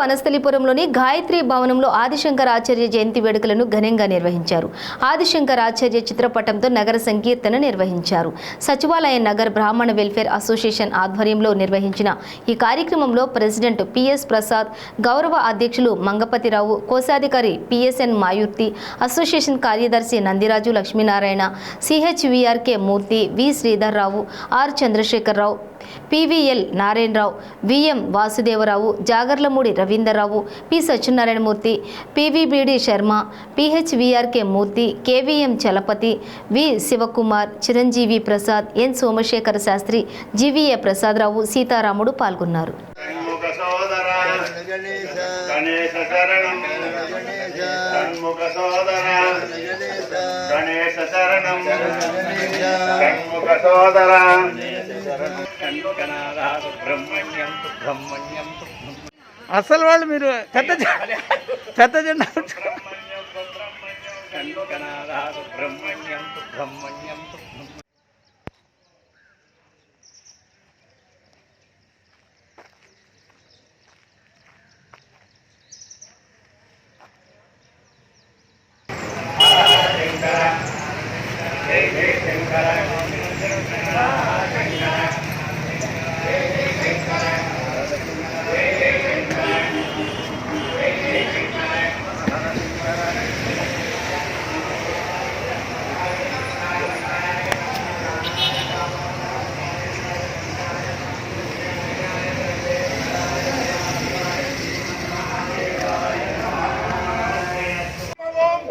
వనస్థలిపురంలోని గాయత్రి భవనంలో ఆదిశంకర్ ఆచార్య జయంతి వేడుకలను ఘనంగా నిర్వహించారు. ఆదిశంకర్ ఆచార్య చిత్రపటంతో నగర సంకీర్తన నిర్వహించారు. సచివాలయ నగర్ బ్రాహ్మణ వెల్ఫేర్ అసోసియేషన్ ఆధ్వర్యంలో నిర్వహించిన ఈ కార్యక్రమంలో ప్రెసిడెంట్ పిఎస్ ప్రసాద్ గౌరవ అధ్యక్షులు మంగపతిరావు కోశాధికారి పిఎస్ఎన్ మాయూర్తి అసోసియేషన్ కార్యదర్శి Nandiraju Lakshminarayana CHVRK Murthy V. Sridhar Rao R. Chandrasekhara Rao PVL Narayana Rao VM Vasudeva Rao Jagarlamudi Ravinder Rao P Satyanarayana Murthy PVBD Sharma PHVRK Murthy KVM Chalapathi V Shivakumar Chiranjeevi Prasad N Somasekhara Sastry GVA Prasada Rao Sitaramudu పాల్గొన్నారు. గణేశ అసలు వాళ్ళు మీరు పెద్ద J- పెద్ద జెండా బ్రహ్మణ్యం బ్రహ్మణ్యం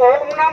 ఓం నమ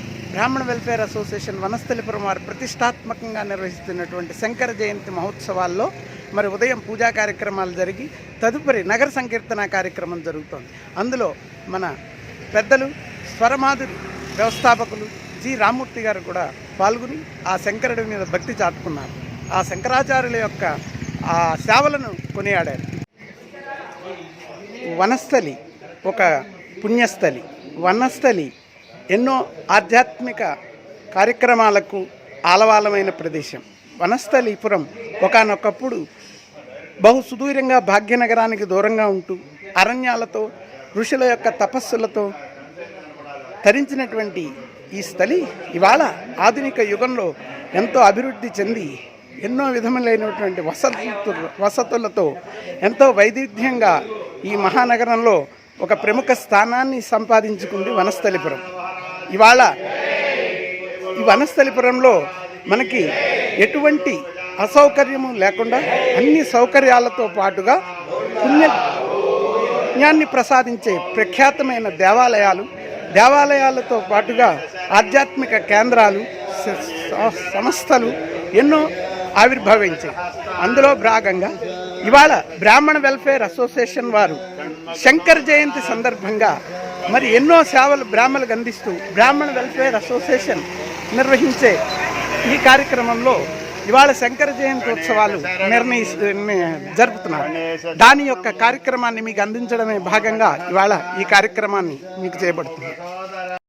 బ్రాహ్మణ welfare association Vanasthalipuram వారు ప్రతిష్టాత్మకంగా నిర్వహిస్తున్నటువంటి శంకర జయంతి మహోత్సవాల్లో మరి ఉదయం పూజా కార్యక్రమాలు జరిగి తదుపరి నగర సంకీర్తన కార్యక్రమం జరుగుతోంది. అందులో మన పెద్దలు స్వరమాధురి వ్యవస్థాపకులు జి రామ్మూర్తి గారు కూడా పాల్గొని ఆ శంకరుడి మీద భక్తి చాటుకున్నారు. ఆ శంకరాచార్యుల యొక్క ఆ సేవలను కొనియాడారు. వనస్థలి ఒక పుణ్యస్థలి. వనస్థలి ఎన్నో ఆధ్యాత్మిక కార్యక్రమాలకు ఆలవాలమైన ప్రదేశం. వనస్థలీపురం ఒకానొకప్పుడు బహు సుదూరంగా భాగ్యనగరానికి దూరంగా ఉంటూ అరణ్యాలతో ఋషుల యొక్క తపస్సులతో తరించినటువంటి ఈ స్థలి ఇవాళ ఆధునిక యుగంలో ఎంతో అభివృద్ధి చెంది ఎన్నో విధములైనటువంటి వసతు వసతులతో ఎంతో వైవిధ్యంగా ఈ మహానగరంలో ఒక ప్రముఖ స్థానాన్ని సంపాదించుకుంది వనస్థలిపురం. ఇవాళ ఈ వనస్థలిపురంలో మనకి ఎటువంటి అసౌకర్యము లేకుండా అన్ని సౌకర్యాలతో పాటుగా పుణ్యాన్ని ప్రసాదించే ప్రఖ్యాతమైన దేవాలయాలు దేవాలయాలతో పాటుగా ఆధ్యాత్మిక కేంద్రాలు సంస్థలు ఎన్నో ఆవిర్భవించాయి. అందులో భాగంగా ఇవాళ బ్రాహ్మణ వెల్ఫేర్ అసోసియేషన్ వారు శంకర్ జయంతి సందర్భంగా మరి ఎన్నో సేవలు బ్రాహ్మణులకు అందిస్తూ బ్రాహ్మణ వెల్ఫేర్ అసోసియేషన్ నిర్వహించే ఈ కార్యక్రమంలో ఇవాళ శంకర జయంతి ఉత్సవాలు నిర్ణయి జరుపుతున్నారు. దాని యొక్క కార్యక్రమాన్ని మీకు అందించడమే భాగంగా ఇవాళ ఈ కార్యక్రమాన్ని మీకు చేయబడుతుంది